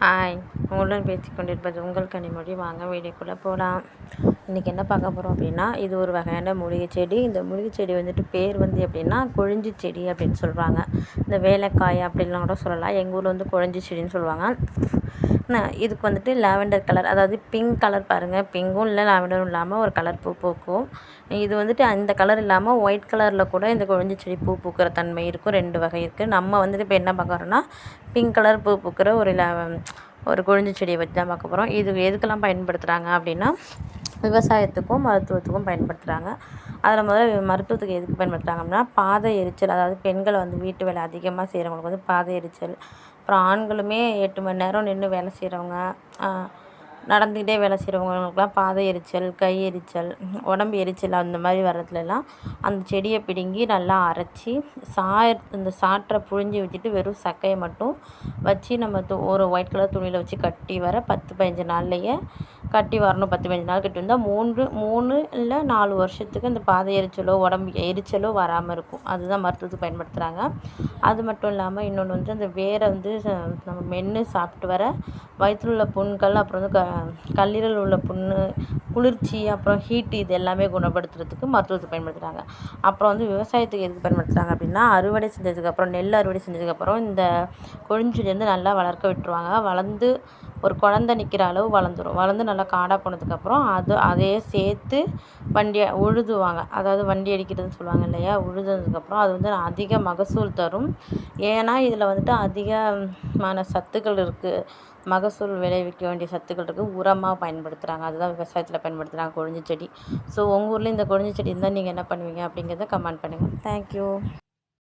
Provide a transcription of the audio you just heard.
Hi. உங்களுடன் பேசிக்கொண்டிருப்பது உங்கள் கனிமொழி. வாங்க வீடியோக்குள்ளே போகலாம் இன்றைக்கி என்ன பார்க்க போகிறோம் அப்படின்னா இது ஒரு வகையான மூலிகை செடி. இந்த மூலிகை செடி வந்துட்டு பேர் வந்து எப்படின்னா கொழிஞ்சி செடி அப்படின்னு சொல்கிறாங்க இந்த வேலைக்காய் அப்படின்லாம் கூட சொல்லலாம். எங்கள் ஊரில் வந்து கொழிஞ்சி செடின்னு சொல்லுவாங்க. இதுக்கு வந்துட்டு லாவெண்டர் கலர் அதாவது பிங்க் கலர் பாருங்கள் பிங்கும் இல்லை லாவெண்டரும் இல்லாமல் ஒரு கலர் பூ பூக்கும். இது வந்துட்டு அந்த கலர் இல்லாமல் ஒயிட் கலரில் கூட இந்த கொழிஞ்சி செடி பூ பூக்கிற தன்மை இருக்கும். ரெண்டு வகை இருக்குது நம்ம வந்துட்டு இப்போ என்ன பார்க்குறோன்னா பிங்க் கலர் பூ பூக்கிற ஒரு ஒரு கொழிஞ்சி செடியை வச்சு தான் பார்க்க போகிறோம் இது எதுக்கெல்லாம் பயன்படுத்துகிறாங்க அப்படின்னா விவசாயத்துக்கும் மருத்துவத்துக்கும் பயன்படுத்துகிறாங்க அதில் முதல்ல மருத்துவத்துக்கு எதுக்கு பயன்படுத்துகிறாங்கன்னா பாதை பாத எரிச்சல் அதாவது பெண்களை வந்து வீட்டு வேலை அதிகமாக செய்கிறவங்களுக்கு வந்து பாத எரிச்சல். அப்புறம் ஆண்களுமே எட்டு மணி நேரம் நின்று வேலை செய்கிறவங்க நடந்துக்கிட்டே வேலை செய்கிறவங்களுக்குலாம் பாத எரிச்சல் கை எரிச்சல் உடம்பு எரிச்சல் அந்த மாதிரி வர்றதுலலாம் அந்த செடியை பிடுங்கி நல்லா அரைச்சி சாய இந்த சாற்றை புழிஞ்சி வச்சுட்டு வெறும் சக்கையை மட்டும் வச்சு நம்ம து ஒரு ஒயிட் கலர் துணியில் வச்சு கட்டி வர பத்து பதினஞ்சு நாள்லேயே கட்டி வரணும் பத்து பதினஞ்சு நாள் கட்டி வந்தால் மூன்று மூணு இல்லை நாலு வருஷத்துக்கு இந்த பாதை எரிச்சலோ உடம்பு எரிச்சலோ வராமல் இருக்கும். அதுதான் மருத்துவத்துக்கு பயன்படுத்துகிறாங்க. அது மட்டும் இல்லாமல் இன்னொன்று வந்து அந்த வேரை வந்து ச- நம்ம மென்று சாப்பிட்டு வர வயிற்றில் உள்ள புண்கள் அப்புறம் வந்து க கல்லீரல் உள்ள புண்ணு குளிர்ச்சி அப்புறம் ஹீட்டு இது எல்லாமே குணப்படுத்துறதுக்கு மருத்துவத்துக்கு பயன்படுத்துகிறாங்க. அப்புறம் வந்து விவசாயத்துக்கு எதுக்கு பயன்படுத்துகிறாங்க அப்படின்னா அறுவடை செஞ்சதுக்கப்புறம் நெல் அறுவடை செஞ்சதுக்கப்புறம் இந்த கொழிஞ்சிலேருந்து வந்து நல்லா வளர்க்க விட்டுருவாங்க. வளர்ந்து ஒரு குழந்த நிற்கிற அளவு வளர்ந்துடும் வளர்ந்து நல்லா காடாக போனதுக்கப்புறம் அது அதையே சேர்த்து வண்டி உழுதுவாங்க. அதாவது வண்டி அடிக்கிறதுன்னு சொல்லுவாங்க இல்லையா? உழுதுனதுக்கப்புறம் அது வந்து அதிக மகசூல் தரும். ஏன்னா இதில் வந்துட்டு அதிகமான சத்துக்கள் இருக்குது மகசூல் விளைவிக்க வேண்டிய சத்துக்கள் இருக்குது உரமாக பயன்படுத்துகிறாங்க அதுதான் விவசாயத்தில் பயன்படுத்துகிறாங்க கொழிஞ்சி செடி. ஸோ உங்கள் ஊரில் இந்த கொழிஞ்சி செடி இருந்தால் நீங்கள் என்ன பண்ணுவீங்க அப்படிங்கிறத கமெண்ட் பண்ணுங்கள் தேங்க்யூ